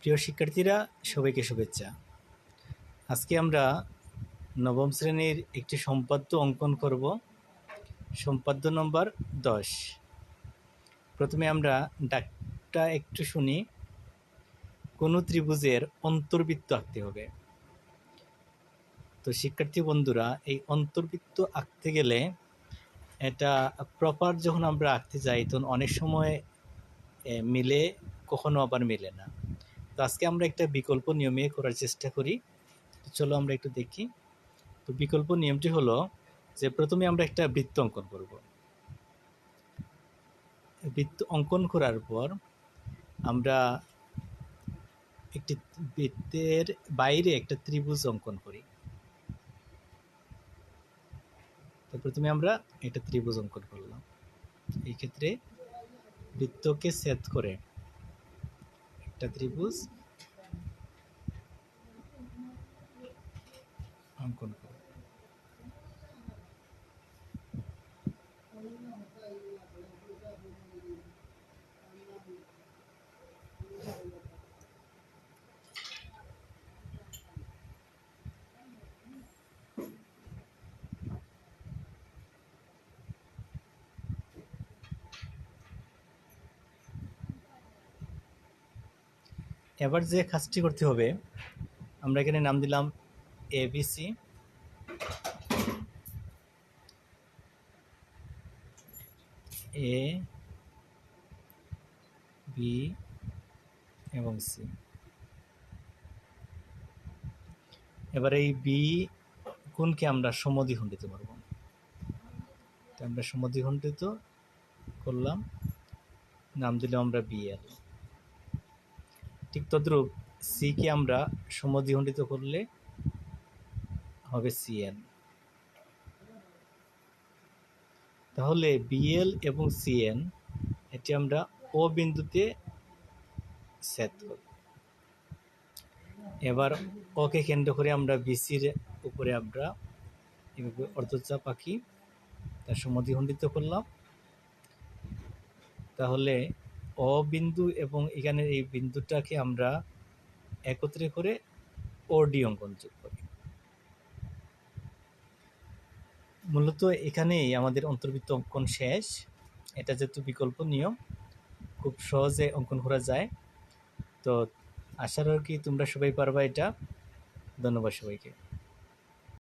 প্রিয় শিক্ষার্থীরা, সবাইকে শুভেচ্ছা। আজকে আমরা নবম শ্রেণির একটি সম্পাদ্য অঙ্কন করব। সম্পাদ্য নম্বর দশ। প্রথমে আমরা ডাকটা একটু শুনি। কোনো ত্রিভুজের অন্তর্বৃত্ত আঁকতে হবে? তো শিক্ষার্থী বন্ধুরা, এই অন্তর্বৃত্ত আঁকতে গেলে এটা প্রপার যখন আমরা আঁকতে যাই, তখন অনেক সময় মিলে, কখনো আবার মেলে না। তো আজকে আমরা একটা বিকল্প নিয়মে করার চেষ্টা করি। চলো আমরা একটু দেখি। তো বিকল্প নিয়মটি হলো যে প্রথমে আমরা একটা বৃত্ত অঙ্কন করব। বৃত্ত অঙ্কন করার পর আমরা একটি বৃত্তের বাইরে একটা ত্রিভুজ অঙ্কন করি। তো প্রথমে আমরা একটা ত্রিভুজ অঙ্কন করলাম। এই ক্ষেত্রে বৃত্তকে ছেদ করে একটা ত্রিভুজ অঙ্কন করো এবার যে কাজটি করতে হবে, আমরা এখানে নাম দিলাম এবিসি এ বি এবং সি এবার এই বি কোনকে আমরা সমদ্বিখণ্ডিত করব? তো আমরা সমদ্বিখণ্ডিত করলাম, নাম দিলাম আমরা বিএল ঠিক তদ্রূপ সিকে আমরা সমদ্বিখণ্ডিত করলে হবে সিএন তাহলে বিএল এবং সিএন এটি আমরা ও বিন্দুতে সেট করব এবার ওকে কেন্দ্র করে আমরা বিসির উপরে আমরা এভাবে অর্ধচাপ আঁকি, তার সমদ্বিখণ্ডিত করলাম। তাহলে অ বিন্দু এবং এখানে এই বিন্দুটাকে আমরা একত্রে করে ওডি অঙ্কন যোগ করি। মূলত এখানেই আমাদের অন্তর্বৃত্ত অঙ্কন শেষ। এটা যেহেতু বিকল্প নিয়ম, খুব সহজে অঙ্কন করা যায়। তো আশা রাখি তোমরা সবাই পারবা এটা। ধন্যবাদ সবাইকে।